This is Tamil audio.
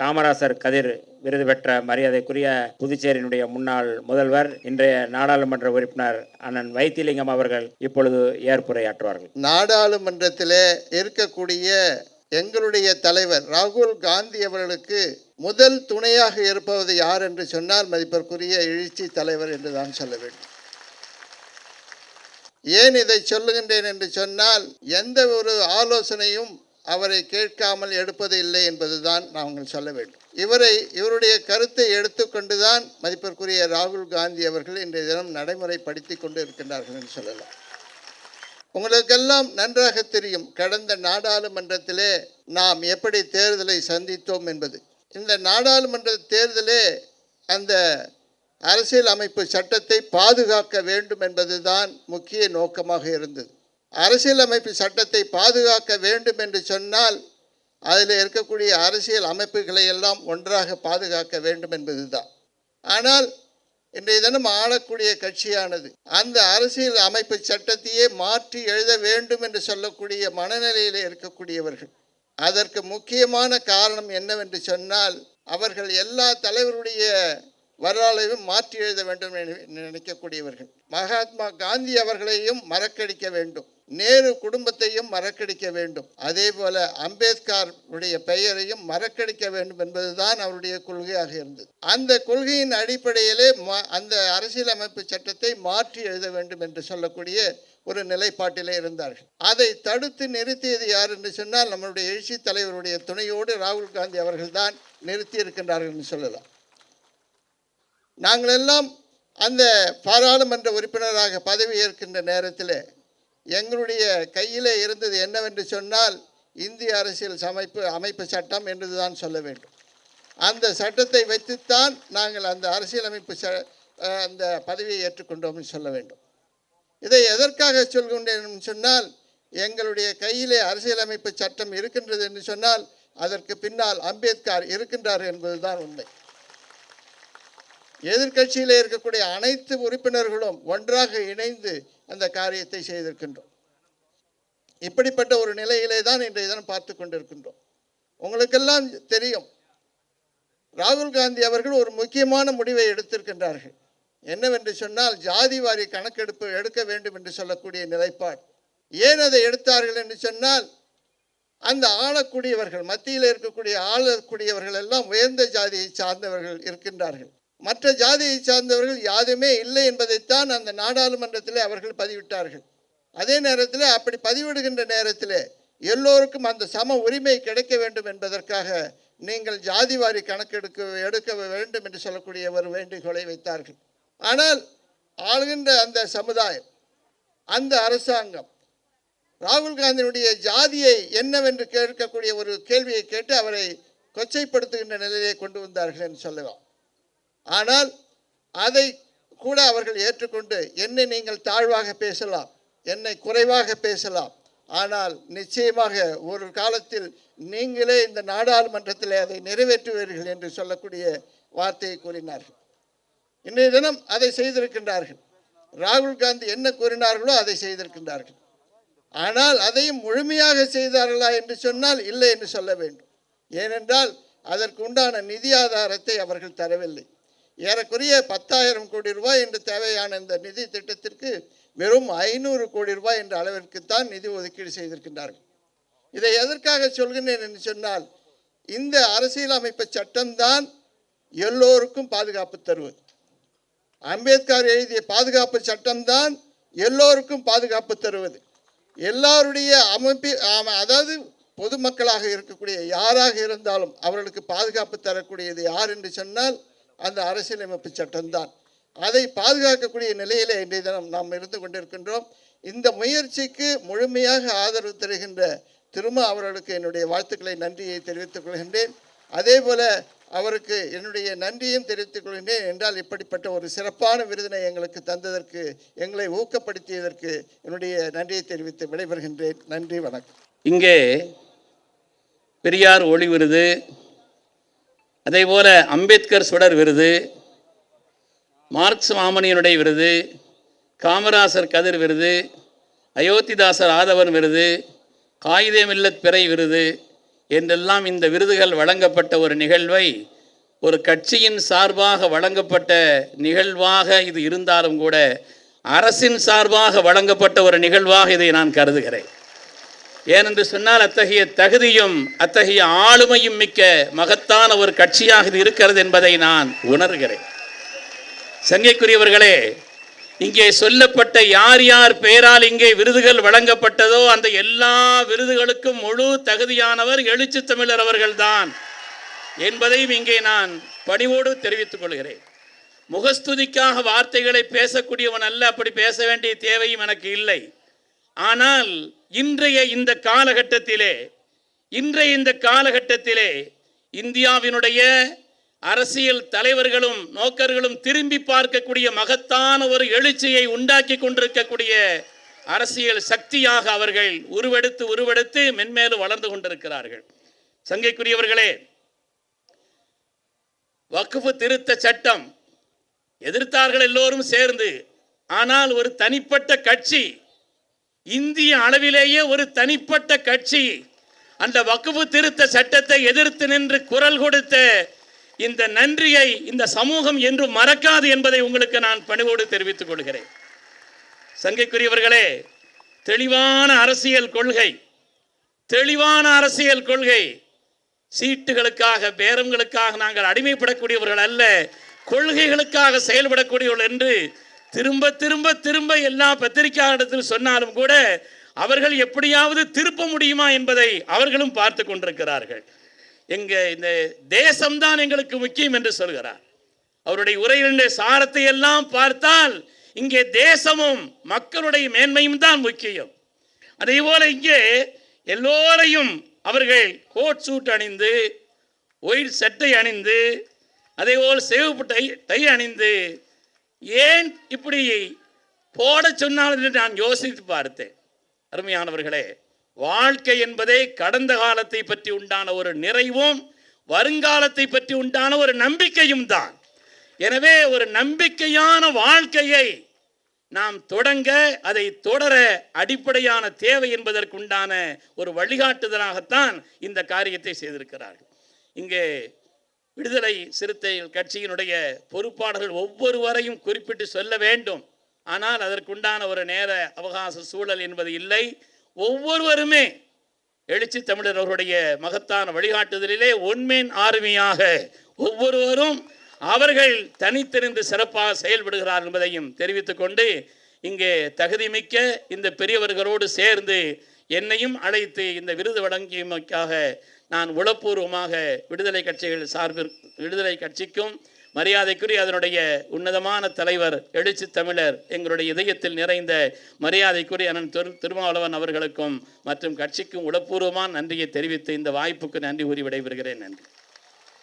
காமராசர் கதிர் விருது பெற்ற மரியாதைக்குரிய புதுச்சேரியினுடைய முன்னாள் முதல்வர் இன்றைய நாடாளுமன்ற உறுப்பினர் அண்ணன் வைத்திலிங்கம் அவர்கள் இப்பொழுது ஏற்புரையாற்றுவார்கள். நாடாளுமன்றத்திலே இருக்கக்கூடிய எங்களுடைய தலைவர் ராகுல் காந்தி அவர்களுக்கு முதல் துணையாக இருப்பது யார் என்று சொன்னால் மதிப்பிற்குரிய எழுச்சி தலைவர் என்று தான் சொல்ல வேண்டும். ஏன் இதை சொல்லுகின்றேன் என்று சொன்னால் எந்த ஒரு ஆலோசனையும் அவரை கேட்காமல் எடுப்பது இல்லை என்பதுதான் நாங்கள் சொல்ல வேண்டும். இவரை இவருடைய கருத்தை எடுத்துக்கொண்டுதான் மதிப்பிற்குரிய ராகுல் காந்தி அவர்கள் இன்றைய தினம் நடைமுறைப்படுத்தி கொண்டு இருக்கின்றார்கள் என்று சொல்லலாம். உங்களுக்கெல்லாம் நன்றாக தெரியும் கடந்த நாடாளுமன்றத்திலே நாம் எப்படி தேர்தலை சந்தித்தோம் என்பது. இந்த நாடாளுமன்ற தேர்தலே அந்த அரசியல் அமைப்பு சட்டத்தை பாதுகாக்க வேண்டும் என்பதுதான் முக்கிய நோக்கமாக இருந்தது. அரசியலமைப்பு சட்டத்தை பாதுகாக்க வேண்டும் என்று சொன்னால் அதில் இருக்கக்கூடிய அரசியல் அமைப்புகளை எல்லாம் ஒன்றாக பாதுகாக்க வேண்டும் என்பதுதான். ஆனால் இன்றைய தினம் ஆளக்கூடிய கட்சியானது அந்த அரசியல் அமைப்பு சட்டத்தையே மாற்றி எழுத வேண்டும் என்று சொல்லக்கூடிய மனநிலையில் இருக்கக்கூடியவர்கள். அதற்கு முக்கியமான காரணம் என்னவென்று சொன்னால் அவர்கள் எல்லா தலைவருடைய வரலாறையும் மாற்றி எழுத வேண்டும் என நினைக்கக்கூடியவர்கள். மகாத்மா காந்தி அவர்களையும் மறக்கடிக்க வேண்டும். நேரு குடும்பத்தையும் மறக்கடிக்க வேண்டும். அதே போல அம்பேத்கர் உடைய பெயரையும் மறக்கடிக்க வேண்டும் என்பதுதான் அவருடைய கொள்கையாக இருந்தது. அந்த கொள்கையின் அடிப்படையிலே அந்த அரசியலமைப்பு சட்டத்தை மாற்றி எழுத வேண்டும் என்று சொல்லக்கூடிய ஒரு நிலைப்பாட்டிலே இருந்தார்கள். அதை தடுத்து நிறுத்தியது யார் என்று சொன்னால் நம்மளுடைய எழுச்சி தலைவருடைய துணையோடு ராகுல் காந்தி அவர்கள்தான் நிறுத்தி இருக்கின்றார்கள் என்று சொல்லலாம். நாங்கள் எல்லாம் அந்த பாராளுமன்ற உறுப்பினராக பதவி ஏற்கின்ற நேரத்தில் எங்களுடைய கையிலே இருந்தது என்னவென்று சொன்னால் இந்திய அரசியல் சமைப்பு அமைப்பு சட்டம் என்று தான் சொல்ல வேண்டும். அந்த சட்டத்தை வைத்துத்தான் நாங்கள் அந்த அரசியலமைப்பு ச அந்த பதவியை ஏற்றுக்கொண்டோம் சொல்ல வேண்டும். இதை எதற்காக சொல்கின்றேன் என்று சொன்னால் எங்களுடைய கையிலே அரசியலமைப்பு சட்டம் இருக்கின்றது என்று சொன்னால் அதற்கு பின்னால் அம்பேத்கர் இருக்கின்றார் என்பதுதான் உண்மை. எதிர்க்கட்சியில் இருக்கக்கூடிய அனைத்து உறுப்பினர்களும் ஒன்றாக இணைந்து அந்த காரியத்தை செய்திருக்கின்றோம். இப்படிப்பட்ட ஒரு நிலையிலே தான் இன்றைய தினம் பார்த்து கொண்டிருக்கின்றோம். உங்களுக்கெல்லாம் தெரியும் ராகுல் காந்தி அவர்கள் ஒரு முக்கியமான முடிவை எடுத்திருக்கின்றார்கள். என்னவென்று சொன்னால் ஜாதி வாரி கணக்கெடுப்பு எடுக்க வேண்டும் என்று சொல்லக்கூடிய நிலைப்பாடு. ஏன் அதை எடுத்தார்கள் என்று சொன்னால் அந்த ஆளக்கூடியவர்கள் மத்தியில் இருக்கக்கூடிய ஆளக்கூடியவர்கள் எல்லாம் உயர்ந்த ஜாதியை சார்ந்தவர்கள் இருக்கின்றார்கள். மற்ற ஜாதியை சார்ந்தவர்கள் யாதுமே இல்லை என்பதைத்தான் அந்த நாடாளுமன்றத்தில் அவர்கள் பதிவிட்டார்கள். அதே நேரத்தில் அப்படி பதிவிடுகின்ற நேரத்தில் எல்லோருக்கும் அந்த சம உரிமை கிடைக்க வேண்டும் என்பதற்காக நீங்கள் ஜாதிவாரி கணக்கெடுக்க எடுக்க வேண்டும் என்று சொல்லக்கூடிய ஒரு வேண்டுகோளை வைத்தார்கள். ஆனால் ஆளுகின்ற அந்த சமுதாயம் அந்த அரசாங்கம் ராகுல் காந்தியினுடைய ஜாதியை என்னவென்று கேட்கக்கூடிய ஒரு கேள்வியை கேட்டு அவரை கொச்சைப்படுத்துகின்ற நிலையை கொண்டு வந்தார்கள் என்று சொல்லலாம். ஆனால் அதை கூட அவர்கள் ஏற்றுக்கொண்டு என்னை நீங்கள் தாழ்வாக பேசலாம் என்னை குறைவாக பேசலாம். ஆனால் நிச்சயமாக ஒரு காலத்தில் நீங்களே இந்த நாடாளுமன்றத்தில் அதை நிறைவேற்றுவீர்கள் என்று சொல்லக்கூடிய வார்த்தையை கூறினார்கள். இன்றைய தினம் அதை செய்திருக்கின்றார்கள். ராகுல் காந்தி என்ன கூறினார்களோ அதை செய்திருக்கின்றார்கள். ஆனால் அதையும் முழுமையாக செய்தார்களா என்று சொன்னால் இல்லை என்று சொல்ல வேண்டும். ஏனென்றால் அதற்கு உண்டான நிதி ஆதாரத்தை அவர்கள் தரவில்லை. ஏறக்குறைய பத்தாயிரம் கோடி ரூபாய் என்று தேவையான இந்த நிதி திட்டத்திற்கு வெறும் ஐநூறு கோடி ரூபாய் என்ற அளவிற்குத்தான் நிதி ஒதுக்கீடு செய்திருக்கின்றார்கள். இதை எதற்காக சொல்கிறேன் என்று சொன்னால் இந்த அரசியலமைப்பு சட்டம்தான் எல்லோருக்கும் பாதுகாப்பு தருவது. அம்பேத்கர் எழுதிய பாதுகாப்பு சட்டம்தான் எல்லோருக்கும் பாதுகாப்பு தருவது. எல்லாருடைய அமைப்பு அதாவது பொதுமக்களாக இருக்கக்கூடிய யாராக இருந்தாலும் அவர்களுக்கு பாதுகாப்பு தரக்கூடியது யார் என்று சொன்னால் அந்த அரசியலமைப்பு சட்டம்தான். அதை பாதுகாக்கக்கூடிய நிலையிலே இன்றைய தினம் நாம் இருந்து கொண்டிருக்கின்றோம். இந்த முயற்சிக்கு முழுமையாக ஆதரவு தருகின்ற திரும அவர்களுக்கு என்னுடைய வாழ்த்துக்களை நன்றியை தெரிவித்துக் கொள்கின்றேன். அதே போல அவருக்கு என்னுடைய நன்றியும் தெரிவித்துக் கொள்கின்றேன். என்றால் இப்படிப்பட்ட ஒரு சிறப்பான விருதினை எங்களுக்கு தந்ததற்கு எங்களை ஊக்கப்படுத்தியதற்கு என்னுடைய நன்றியை தெரிவித்து விடைபெறுகின்றேன். நன்றி வணக்கம். இங்கே பெரியார் ஒளி விருது அதேபோல அம்பேத்கர் சுடர் விருது மார்க்ஸ் மாமனியனுடைய விருது காமராசர் கதிர் விருது அயோத்திதாசர் ஆதவன் விருது காகிதமில்லத் பிறை விருது என்றெல்லாம் இந்த விருதுகள் வழங்கப்பட்ட ஒரு நிகழ்வை ஒரு கட்சியின் சார்பாக வழங்கப்பட்ட நிகழ்வாக இது இருந்தாலும் கூட அரசின் சார்பாக வழங்கப்பட்ட ஒரு நிகழ்வாக இதை நான் கருதுகிறேன். ஏனென்று சொன்னால் அத்தகைய தகுதியும் அத்தகைய ஆளுமையும் மிக்க மகத்தான ஒரு கட்சியாக இது இருக்கிறது என்பதை நான் உணர்கிறேன். சங்கைக்குரியவர்களே இங்கே சொல்லப்பட்ட யார் யார் பெயரால் இங்கே விருதுகள் வழங்கப்பட்டதோ அந்த எல்லா விருதுகளுக்கும் முழு தகுதியானவர் எழுச்சி தமிழர் அவர்கள்தான் என்பதையும் இங்கே நான் பணிவோடு தெரிவித்துக் கொள்கிறேன். முகஸ்துதிக்காக வார்த்தைகளை பேசக்கூடியவன் அல்ல அப்படி பேச வேண்டிய தேவையும் எனக்கு இல்லை. ஆனால் இன்றைய இந்த காலகட்டத்திலே இன்றைய இந்த காலகட்டத்திலே இந்தியாவினுடைய அரசியல் தலைவர்களும் நோக்கர்களும் திரும்பி பார்க்கக்கூடிய மகத்தான ஒரு எழுச்சியை உண்டாக்கி கொண்டிருக்கக்கூடிய அரசியல் சக்தியாக அவர்கள் உருவெடுத்து உருவெடுத்து மென்மேலும் வளர்ந்து கொண்டிருக்கிறார்கள். சங்கைக்குரியவர்களே வக்குஃபு திருத்த சட்டம் எதிர்த்தார்கள் எல்லோரும் சேர்ந்து ஆனால் ஒரு தனிப்பட்ட கட்சி இந்திய அளவிலேயே ஒரு தனிப்பட்ட கட்சி. அந்த வக்குவு திருத்த சட்டத்தை எதிர்த்து நின்று குரல் கொடுத்த இந்த நன்றியை இந்த சமூகம் என்று மறக்காது என்பதை உங்களுக்கு நான் பணிவோடு தெரிவித்துக் கொள்கிறேன். சங்கைக்குரியவர்களே தெளிவான அரசியல் கொள்கை தெளிவான அரசியல் கொள்கை. சீட்டுகளுக்காக பேரங்களுக்காக நாங்கள் அடிமைப்படக்கூடியவர்கள் அல்ல கொள்கைகளுக்காக செயல்படக்கூடியவர்கள் என்று திரும்ப திரும்ப திரும்ப எல்லா பத்திரிகையாளரிடத்தில் சொன்னாலும் கூட அவர்கள் எப்படியாவது திருப்ப முடியுமா என்பதை அவர்களும் பார்த்து கொண்டிருக்கிறார்கள். எங்க இந்த தேசம்தான் எங்களுக்கு முக்கியம் என்று சொல்கிறார். அவருடைய உரையினுடைய சாரத்தை எல்லாம் பார்த்தால் இங்கே தேசமும் மக்களுடைய மேன்மையும் தான் முக்கியம். அதே போல இங்கே எல்லோரையும் அவர்கள் கோட் சூட் அணிந்து ஒயிட் சட்டை அணிந்து அதே போல் சிவப்பு டை டை அணிந்து ஏன் இப்படி போட சொன்னால் என்று நான் யோசித்து பார்த்தேன். அருமையானவர்களே வாழ்க்கை என்பதே கடந்த காலத்தை பற்றி உண்டான ஒரு நிறைவும் வருங்காலத்தை பற்றி உண்டான ஒரு நம்பிக்கையும் தான். எனவே ஒரு நம்பிக்கையான வாழ்க்கையை நாம் தொடங்க அதை தொடர அடிப்படையான தேவை என்பதற்குண்டான ஒரு வழிகாட்டுதலாகத்தான் இந்த காரியத்தை செய்திருக்கிறார்கள். இங்கே விடுதலை சிறுத்தைகள் கட்சியினுடைய பொறுப்பாளர்கள் ஒவ்வொருவரையும் குறிப்பிட்டு சொல்ல வேண்டும். ஆனால் அதற்குண்டான ஒரு நேர அவகாச சூழல் என்பது இல்லை. ஒவ்வொருவருமே எழுச்சி தமிழர் அவருடைய மகத்தான வழிகாட்டுதலிலே ஒன்மேன் ஆர்மியாக ஒவ்வொருவரும் அவர்கள் தனித்திருந்து சிறப்பாக செயல்படுகிறார் என்பதையும் தெரிவித்துக் கொண்டு இங்கே தகுதிமிக்க இந்த பெரியவர்களோடு சேர்ந்து என்னையும் அழைத்து இந்த விருது வழங்கியமைக்காக நான் உளப்பூர்வமாக விடுதலை கட்சிகள் சார்பில் விடுதலை கட்சிக்கும் மரியாதைக்குரிய அதனுடைய உன்னதமான தலைவர் எழுச்சி தமிழர் எங்களுடைய இதயத்தில் நிறைந்த மரியாதைக்குரிய அண்ணன் திரு திருமாவளவன் அவர்களுக்கும் மற்றும் கட்சிக்கும் உளப்பூர்வமான நன்றியை தெரிவித்து இந்த வாய்ப்புக்கு நன்றி கூறி விடைபெறுகிறேன். நன்றி.